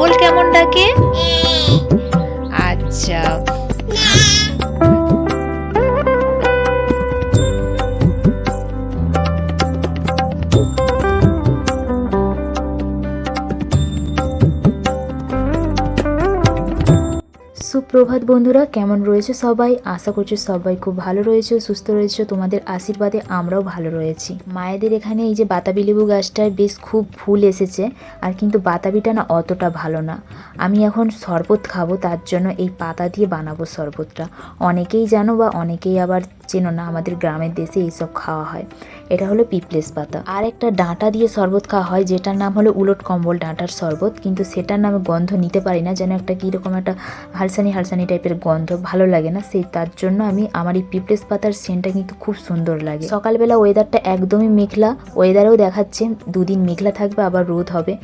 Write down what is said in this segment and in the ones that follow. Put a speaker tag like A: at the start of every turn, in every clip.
A: ছাগল কেমন ডাকে?
B: সুপ্রভাত বন্ধুরা, কেমন রয়েছে সবাই? আশা করছ সবাই খুব ভালো রয়েছে, সুস্থ রয়েছে। তোমাদের আশীর্বাদে আমরাও ভালো রয়েছি। মায়েদের এখানে এই যে বাতাবি লেবু গাছটায় বেশ খুব ফুল এসেছে, আর কিন্তু বাতাবিটা না অতটা ভালো না। আমি এখন শরবত খাব, তার জন্য এই পাতা দিয়ে বানাবো শরবতটা। অনেকেই জানো বা অনেকেই আবার চেনো না, আমাদের গ্রামের দেশে এইসব খাওয়া হয়। এটা হলো পিপলেস পাতা। আর একটা ডাঁটা দিয়ে শরবত খাওয়া হয়, যেটার নাম হলো উলট কম্বল ডাঁটার শরবত। কিন্তু সেটার নামে গন্ধ নিতে পারি না, যেন একটা কীরকম একটা হালসানি হালসানি টাইপের গন্ধ, ভালো লাগে না। সেই, তার জন্য আমি, আমার এই পিপলেস পাতার সেন্টটা কিন্তু খুব সুন্দর লাগে। সকালবেলা ওয়েদারটা একদমই মেঘলা। ওয়েদারেও দেখাচ্ছে, দুদিন মেঘলা থাকবে, আবার রোদ হবে।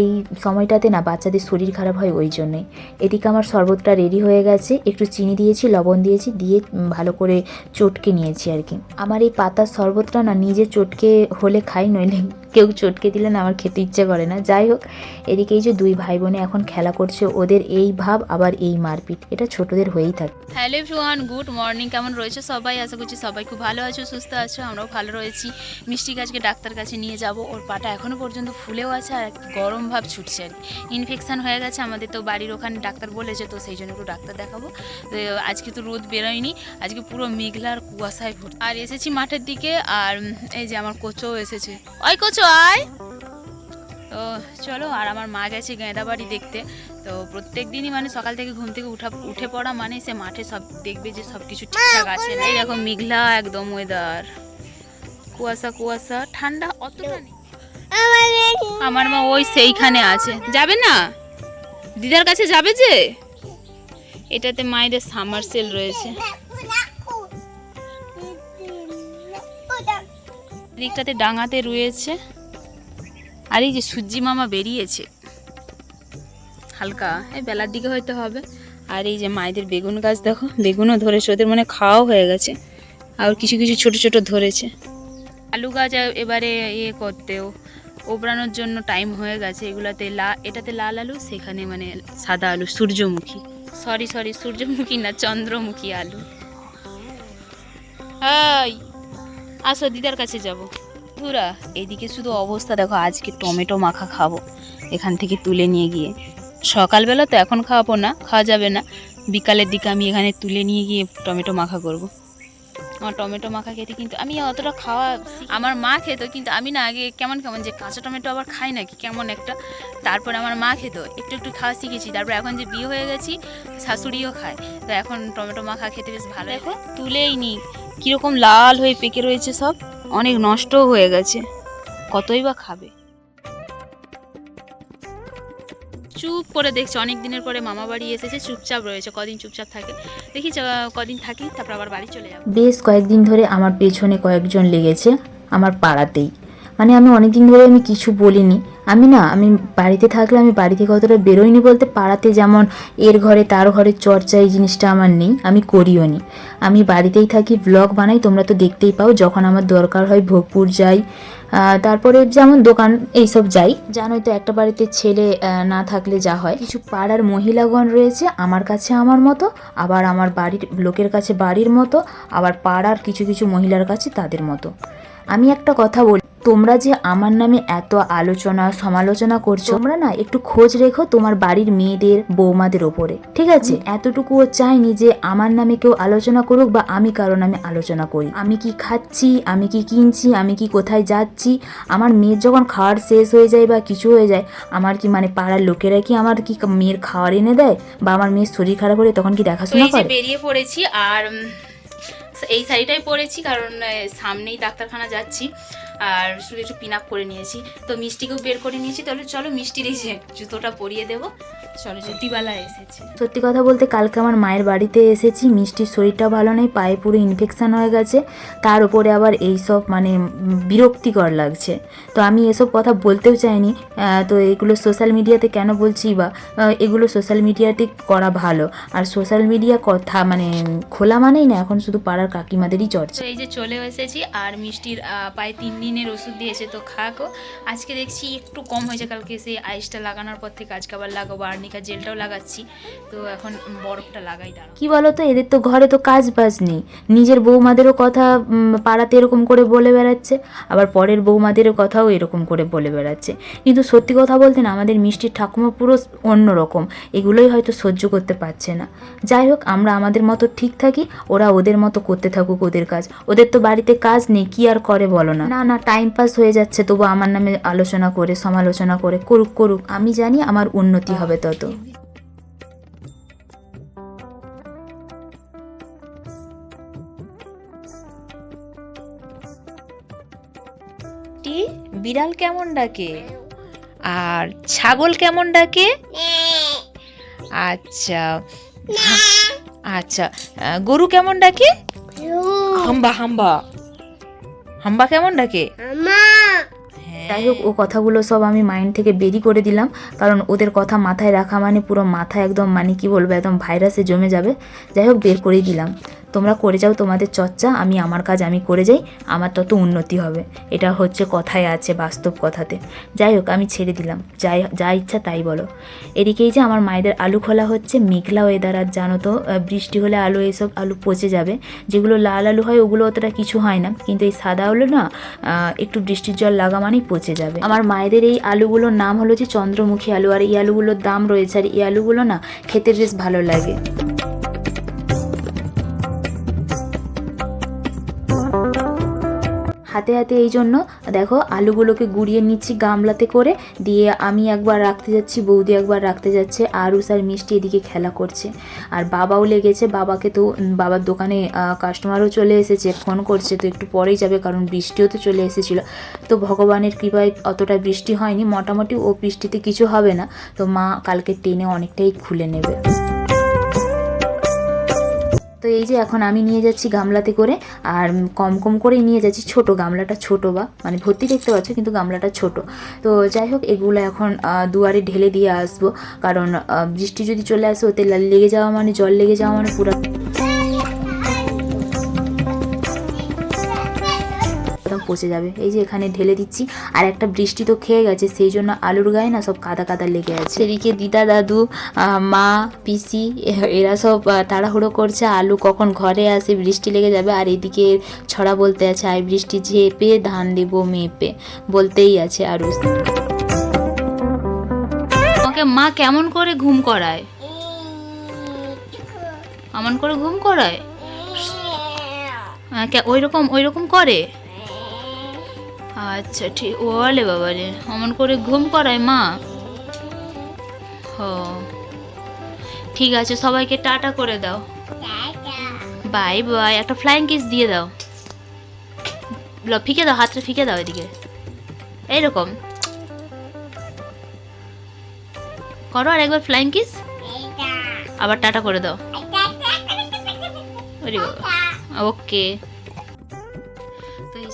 B: এই সময়টাতে না, বাচ্চাদের শরীর খারাপ হয় ওই জন্যই। এদিকে আমার শরবতটা রেডি হয়ে গেছে। একটু চিনি দিয়েছি, লবণ দিয়েছি, দিয়ে ভালো করে চটকে নিয়েছি আর কি। আমার এই পাতার শরবতটা না নিজে চটকে হলে খাই, নইলে কেউ চটকে দিলে না আমার খেতে ইচ্ছে করে না। যাই হোক, এদিকে এই যে দুই ভাই বোনে এখন খেলা করছে, ওদের এই ভাব, আবার এই মারপিট। এটা ছোটদের হয়েই থাকে।
C: Hello everyone, good morning. কেমন রয়েছে সবাই? আশা করছি সবাই খুব ভালো আছো, সুস্থ আছো, আমরাও ভালো রয়েছি। মিষ্টি গাছকে ডাক্তার কাছে নিয়ে যাব। ওর পাটা এখনও পর্যন্ত ফুলেও আছে আর গরম ভাব ছুটছে আর ইনফেকশান হয়ে গেছে আমাদের তো বাড়ির ওখানে ডাক্তার বলেছে, তো সেই জন্য একটু ডাক্তার দেখাবো। আজকে তো রোদ বেরোয়নি, আজকে পুরো মেঘলা আর কুয়াশায় ভর্তি। আর এসেছি মাঠের দিকে, আর এই যে আমার কোচও এসেছে। ওই কোচো, আয়! তো চলো, আর আমার মা গেছে গেঁদা বাড়ি দেখতে। তো প্রত্যেক দিনই মানে সকাল থেকে ঘুম থেকে উঠা, উঠে পড়া মানে সে মাঠে সব দেখবে যে সব কিছু ঠিকঠাক আছে। এই দেখো মেঘলা একদম ওয়েদার কুয়াশা কুয়াশা, ঠান্ডা অতটা নেই। আমার মা ওই সেইখানে আছে। যাবে না? দিদার কাছে যাবে যে? এটাতে মায়েদের সামার সেল রয়েছে। দিকটাতে ডাঙাতে রয়েছে। আর এই যে সূর্যি মামা বেরিয়েছে। হালকা, এই বেলার দিকে হয়তো হবে। আর এই যে মায়েদের বেগুন গাছ, দেখো, বেগুনও ধরেছে। ওদের মানে খাওয়াও হয়ে গেছে। আর কিছু কিছু ছোট ছোট ধরেছে। আলু গাছ এবারে ইয়ে করতেও। ওবরানোর জন্য টাইম হয়ে গেছে। এগুলাতে লা এটাতে লাল আলু, সেখানে মানে সাদা আলু, সূর্যমুখী। সরি সরি সূর্যমুখী না, চন্দ্রমুখী আলু। হাই! আসো দিদার কাছে যাব। ধুরা এদিকে শুধু অবস্থা দেখো আজকে টমেটো মাখা খাব এখান থেকে তুলে নিয়ে গিয়ে। সকালবেলা তো এখন খাওয়াবো না খাওয়া যাবে না। বিকালের দিকে আমি এখানে তুলে নিয়ে গিয়ে টমেটো মাখা করব। আমার টমেটো মাখা খেতে কিন্তু আমি অতটা খাওয়া আমার মা খেত কিন্তু আমি না আগে কেমন কেমন যে কাঁচা টমেটো আবার খাই নাকি কেমন একটা। তারপর আমার মা খেত একটু একটু খাওয়া শিখেছি। তারপর এখন যে বিয়ে হয়ে গেছি শাশুড়িও খায়। তো এখন টমেটো মাখা খেতে বেশ ভালো দেখো তুলেই নি কীরকম লাল হয়ে পেকে রয়েছে সব, অনেক নষ্টও হয়ে গেছে। কতই বা খাবে। চুপ করে দেখছে, অনেক দিনের পরে মামা বাড়ি এসেছে, চুপচাপ রয়েছে, কদিন চুপচাপ থাকে। দেখি কদিন থাকি, তারপর আবার বাড়ি চলে যাব।
B: বেশ কয়েকদিন ধরে আমার পেছনে কয়েকজন লেগেছে, আমার পাড়াতেই। মানে আমি অনেক দিন ধরে আমি কিছু বলিনি আমি না, আমি বাড়িতে থাকলে আমি বাড়ি থেকে অতটা বেরোইনি বলতে পাড়াতে যেমন এর ঘরে তার ঘরে চর্চা এই জিনিসটা আমার নেই, আমি করিও নি। আমি বাড়িতেই থাকি ব্লগ বানাই, তোমরা তো দেখতেই পাও, যখন আমার দরকার হয় ভোগপুর যাই তারপরে যেমন দোকান এইসব যাই। জানোই তো একটা বাড়িতে ছেলে না থাকলে যা হয়। কিছু পাড়ার মহিলাগণ রয়েছে, আমার কাছে আমার মতো, আবার আমার বাড়ির লোকের কাছে বাড়ির মতো, আবার পাড়ার কিছু কিছু মহিলার কাছে তাদের মতো। আমি একটা কথা বলি তোমরা যে আমার নামে এত আলোচনা সমালোচনা করছ তোমরা না একটু খোঁজ রেখো তোমার বাড়ির মেয়েদের বৌমাদের ওপরে ঠিক আছে? এতটুকুও চাইনি যে আমার নামে কেউ আলোচনা করুক বা আমি কারও নামে আলোচনা করি। আমি কি খাচ্ছি? আমি কি কিনছি? আমি কি কোথায় যাচ্ছি? আমার মেয়ের যখন খাওয়ার শেষ হয়ে যায় বা কিছু হয়ে যায় আমার কি মানে পাড়ার লোকেরা কি আমার কি মেয়ের খাওয়ার এনে দেয়? বা আমার মেয়ের শরীর খারাপ হলে তখন কি দেখাশোনা করে?
C: বেরিয়ে পড়েছি আর এই শাড়িটাই পরেছি কারণ সামনেই ডাক্তারখানা যাচ্ছি। আর শুধু একটু পিন আপ করে নিয়েছি। তো মিষ্টিকেও বের করে নিয়েছি। তাহলে চলো মিষ্টির এই যে জুতোটা পরিয়ে দেবো। চলো এসেছে।
B: সত্যি কথা বলতে কালকে আমার মায়ের বাড়িতে এসেছি মিষ্টির শরীরটা ভালো নেই পায়ে পুরো ইনফেকশান হয়ে গেছে তার উপরে আবার এই সব মানে বিরক্তিকর লাগছে। তো আমি এসব কথা বলতেও চাইনি তো এগুলো সোশ্যাল মিডিয়াতে কেন বলছি বা এগুলো সোশ্যাল মিডিয়াতে করা ভালো। আর সোশ্যাল মিডিয়া কথা মানে খোলা মানেই না এখন শুধু পাড়ার কাকিমাদেরই চর্চা।
C: এই যে চলে এসেছি আর মিষ্টির পায়ে তিন দিনের ওষুধ দিয়েছে তো খাকো আজকে দেখছি একটু কম হয়েছে কালকে সেই আইসটা লাগানোর পর থেকে আজকে আবার লাগাবো আর্নিকা জেলটাও লাগাচ্ছি। তো এখন বরফটা লাগাই, দাঁড়াও।
B: কি বলো তো এদের তো ঘরে তো কাজ বাজ নেই। নিজের বৌমাদেরও কথা পাড়াতে এরকম করে বলে বেড়াচ্ছে। আবার পরের বৌমাদেরও কথাও এরকম করে বলে বেড়াচ্ছে। কিন্তু সত্যি কথা বলতে না, আমাদের মিষ্টির ঠাকুমা পুরো অন্যরকম এগুলোই হয়তো সহ্য করতে পারছে না। যাই হোক, আমরা আমাদের মতো ঠিক থাকি, ওরা ওদের মতো করতে থাকুক ওদের কাজ। ওদের তো বাড়িতে কাজ নেই, কি আর করে বলো না। না না টাইম পাস হয়ে যাচ্ছে, তবু আমার নামে আলোচনা করে, সমালোচনা করে, করুক করুক। আমি জানি আমার উন্নতি হবে তত
C: টি বিড়াল কেমন ডাকে? আর ছাগল কেমন ডাকে? আচ্ছা। আচ্ছা। গরু কেমন ডাকে? হাম্বা হাম্বা। হাম্বা কেমন ডাকে।
B: যাই হোক, ও কথাগুলো সব আমি মাইন্ড থেকে বেরি করে দিলাম। কারণ ওদের কথা মাথায় রাখা মানে পুরো মাথা একদম মানে কি বলব, একদম ভাইরাসে জমে যাবে। যাই হোক, বের করেই দিলাম। তোমরা করে যাও তোমাদের চর্চা, আমি আমার কাজ আমি করে যাই, আমার তত উন্নতি হবে। এটা হচ্ছে কথায় আছে বাস্তব কথাতে। যাই হোক, আমি ছেড়ে দিলাম। যাই, যা ইচ্ছা তাই বলো। এদিকেই যে আমার মায়েদের আলু খোলা হচ্ছে, মেঘলা ওয়েদার আর জানো তো বৃষ্টি হলে আলু এসব আলু পচে যাবে। যেগুলো লাল আলু হয়, ওগুলো অতটা কিছু হয় না। কিন্তু এই সাদা আলু না একটু বৃষ্টির জল লাগা মানেই পচে যাবে। আমার মায়েদের এই আলুগুলোর নাম হলো যে চন্দ্রমুখী আলু। আর এই আলুগুলোর দাম রয়েছে, আর এই আলুগুলো না, খেতে বেশ ভালো লাগে। হাতে হাতে এই জন্য দেখো আলুগুলোকে গুঁড়িয়ে নিচ্ছি গামলাতে করে, দিয়ে আমি একবার রাখতে যাচ্ছি, বৌদি একবার রাখতে যাচ্ছে আর মিষ্টি এদিকে খেলা করছে। আর বাবাও লেগেছে, বাবাকে তো বাবার দোকানে কাস্টমারও চলে এসেছে ফোন করছে, তো একটু পরেই যাবে, কারণ বৃষ্টিও তো চলে এসেছিল। তো ভগবানের কৃপায় অতটা বৃষ্টি হয়নি, মোটামুটি ও বৃষ্টিতে কিছু হবে না, তো মা কালকে টেনে অনেকটাই খুলে নেবে। তো এই যে এখন আমি নিয়ে যাচ্ছি গামলাতে করে, আর কম কম করেই নিয়ে যাচ্ছি ছোট গামলাটা, ছোট বা মানে ভর্তি দেখতে পাচ্ছ কিন্তু গামলাটা ছোট। তো যাই হোক, এগুলো এখন দুয়ারে ঢেলে দিয়ে আসব। কারণ বৃষ্টি যদি চলে আসে, ওতে লেগে যাওয়া মানে জল লেগে যাওয়া মানে পুরো পচে যাবে। এই যে এখানে ঢেলে দিচ্ছি। আর একটা বৃষ্টি তো খেয়ে গেছে সেই জন্য আলুর গায়ে না সব কাদা কাদা লেগে আছে। এদিকে দিদা দাদু মা পিসি এরা সব তাড়াহুড়ো করছে। আলু কখন ঘরে আসে বৃষ্টি লেগে যাবে। আর এদিকে ছড়া বলতে আছে আই বৃষ্টি ঝেপে ধান দেবো মেপে। বলতেই আছে আরু
C: আমাকে মা কেমন করে ঘুম করায়? এমন করে ঘুম করায়? ওই রকম ওই রকম করে? আচ্ছা ঠিক ওলে বাবা রে অমন করে ঘুম করায় মা। হ ঠিক আছে সবাইকে টাটা করে দাও। বাই বাই একটা ফ্লাইং কিস দিয়ে দাও। ল, ফিকে দাও হাতটা ফিকে দাও এদিকে। এইরকম। করো আর একবার ফ্লাইং কিস আবার টাটা করে দাও। ওরে ওকে। তো এই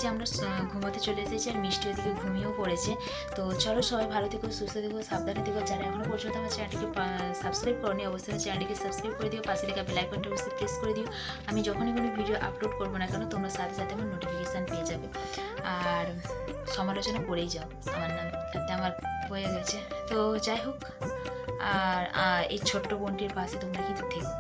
C: যে আমরা ঘুমাতে চলে এসেছি আর মিষ্টি ওদিকে ঘুমিয়েও পড়েছে। তো চলো সবাই ভালো থেকো, সুস্থ থেকো, সাবধানে থেকো। যারা এখনও পর্যন্ত আমার চ্যানেলটিকে সাবস্ক্রাইব করনি, অবশ্যই চ্যানেলটিকে সাবস্ক্রাইব করে দিও, পাশে লেখা বেল আইকনটা অবশ্যই প্রেস করে দিও। আমি যখনই কোনো ভিডিও আপলোড করব না কেন, তোমরা সাথে সাথে আমার নোটিফিকেশান পেয়ে যাবে। আর সমালোচনা করেই যাও, আমার নাম তাতে আমার হয়ে গেছে। তো যাই হোক, আর এই ছোট্ট বোনটির পাশে তোমরা কিন্তু থেকো।